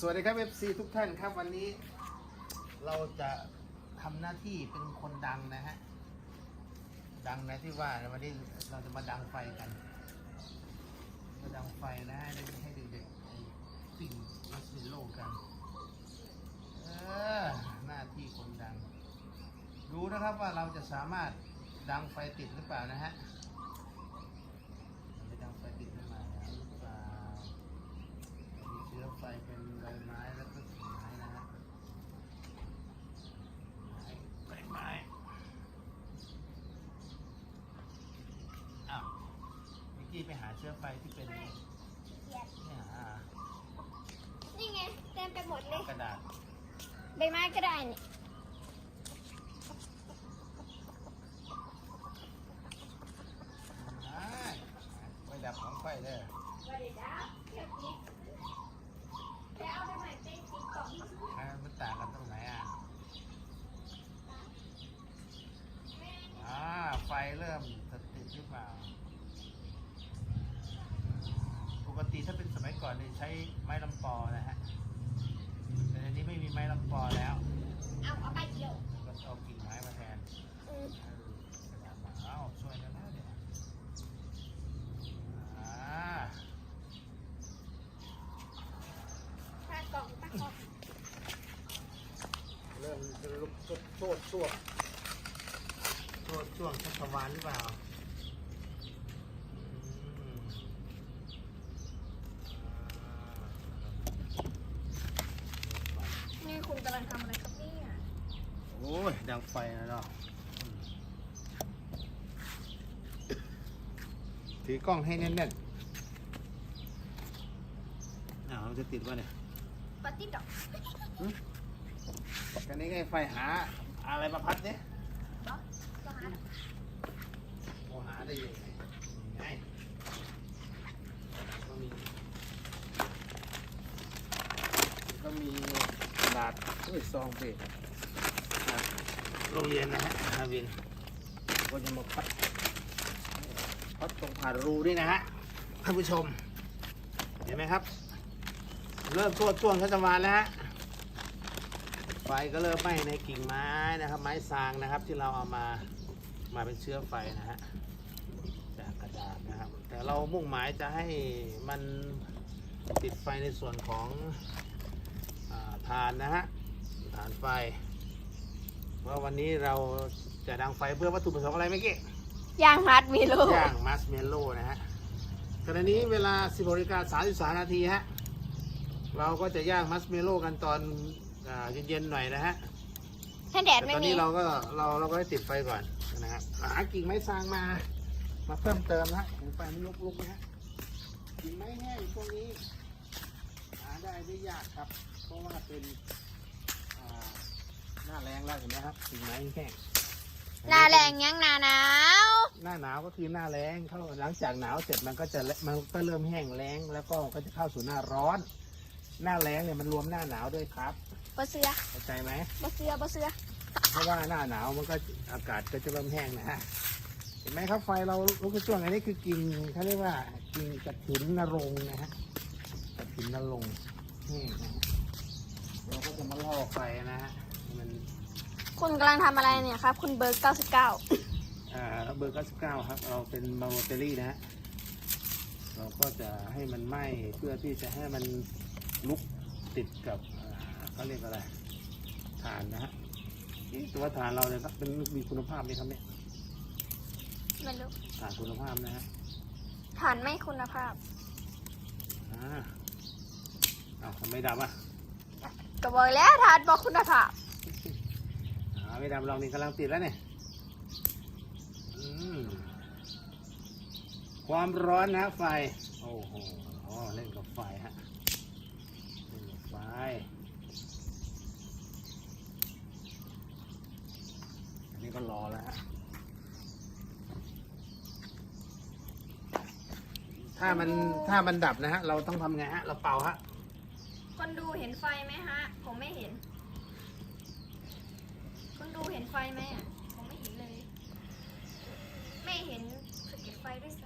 สวัสดีครับ FC ทุกท่านครับวันนี้เราจะทำหน้าที่เป็นคนดังนะฮะ ดังนะที่ว่าวันนี้เราจะมาดังไฟกันมาดังไฟนะฮะให้เด็กๆปิ่งมัสมิโลกันเออหน้าที่คนดัง ดูนะครับว่าเราจะสามารถดังไฟติดหรือเปล่านะฮะดังไฟติดขึ้นมาแล้วหรือเปล่า มีเชื้อไฟเป็นใบไม้แล้วก็กิ่งไม้นะฮะใบไม้อ้าว เมื่อกี้ไปหาเชื้อไฟที่เป็นเนี่ยหานี่ไงเต็มไปหมดเลย กระดาษใบไม้ก็ได้นี่ได้ไว้ดับของไฟเด้อว่าเดี๋ยวนะเดี๋ยวนี้จะเอาไปใหม่เป็นติ๊กต็อก อ่ามันต่างกันตรงไหนอะอ่าไฟเริ่มจะติดหรือเปล่า ปกติถ้าเป็นสมัย ก่อนเนี่ยใช้ไม้ลำปอนะฮะ แต่อันนี้ไม่มีไม้ลำปอแล้ว เอาเอาไปเดียวก็เอากิ่งไม้มาแทนอืมเออกระดาษมาเอ้าช่วยกันนะเนี่ยอ่าตากล่องตากล่องเริ่มจะลุกโชดโชดช่วงโชดช่วงชัชวานหรือเปล่าอืมอ่า นี่คุณกำ ลังทำอะไรครับเนี่ย โอ้ยดังไฟนะเนาะอืมถือกล้องให้แน่นๆอ้าวมันจะติดวะเนี่ยปาร์ตี้ดอกกันนี้ไงไฟหาอะไรมาพัดเนี่ยบอสก็หาดอกโอหาได้ยังไงไงก็มี ก็มีกระ ดาษเอ้ยซองเบรกครับโรงเรียนนะฮะฮาวินก็จะมาพัดพัดตรงผ่านรูด้วยนะฮะท่านผู้ชม เห็นไหมครับ เริ่มตัวช่วงชัชวานแล้วฮะไฟก็เริ่มไหม้ในกิ่งไม้นะครับ ไม้ซางนะครับ ที่เราเอามามาเป็นเชื้อไฟนะฮะจากกระดาษนะครับ แต่เรามุ่งหมายจะให้มันติดไฟในส่วนของอาฐานนะฮะ ฐานไฟว่าวันนี้เราจะดังไฟเพื่อวัตถุประสงค์อะไรไม่เก้ย่างฮัดมีลูกย่างมัสเมลโล่นะฮะขณะนี้เวลา16นาฬิกา33นาทีฮะเราก็จะย่างมัสเมลโล่กันตอนอ่าเย็นๆหน่อยนะฮะถ้าแดดแต่ไม่ตอนมีนี้เราก็เราเราก็ได้ติดไฟก่อนนะครับหากิ่งไม้ซางมา มาเพิ่มเติมนะหูไฟมันลุกๆนะฮะกิ่งไม้แห้งช่วงนี้หาได้ได้ยากครับ เพราะว่าเป็นอ่า หน้าแรงแล้วเห็นไหมครับกิ่งไม้แห้งหนาแรงยังหนาหนาวหน้าหนาวก็คือหน้าแรงเข้าหลังจากหนาวเสร็จมันก็จะมันก็เริ่มแห้งแล้งแล้วก็ก็จะเข้าสู่หน้าร้อน หน้าแรงเนี่ยมันรวมหน้าหนาวด้วยครับบ่เสือเข้าใจไหมบ่เสือบ่เสือเพราะว่าหน้าหนาวมันก็อากาศก็จะเริ่มแห้งนะฮะเห็นไหมครับไฟเราลุกขึ้นช่วงอันนี้คือกิ่งเขาเรียกว่ากิ่งกระถินนรงค์นะฮะกระถินนรงค์แห้งนะฮะเราก็จะ มาล่อไฟนะฮะให้มันคุณกำลังทำอะไรเนี่ยครับ คุณเบอร์ 99 อ่าเบอร์99ครับ เราเป็นบาโรเตอรี่นะฮะเราก็จะให้มันไหม้เพื่อที่จะให้มันลุกติดกับอ่าเขาเรียกอะไรฐานนะฮะเอ๊ะแต่ว่าฐานเราเนี่ยเป็นมีคุณภาพไหมครับเนี่ยไม่รู้ฐานคุณภาพนะฮะ ฐานไม่คุณภาพ อ่าอ้าวทำไมดับอะ ก็บอกแล้วฐานบอกคุณภาพอ่าไม่ดับลองนี่กำลังติดแล้วเนี่ยอืมความร้อนนะไฟ โอ้โหเล่นกับไฟฮะเล่นกับไฟอันนี้ก็รอแล้วฮะถ้ามันถ้ามันดับนะฮะ เราต้องทำไงฮะ เราเป่าฮะ คนดูเห็นไฟไหมฮะ ผมไม่เห็น คนดูเห็นไฟไหมอะ ผมไม่เห็นเลย ไม่เห็นสะเก็ดไฟด้วยซ้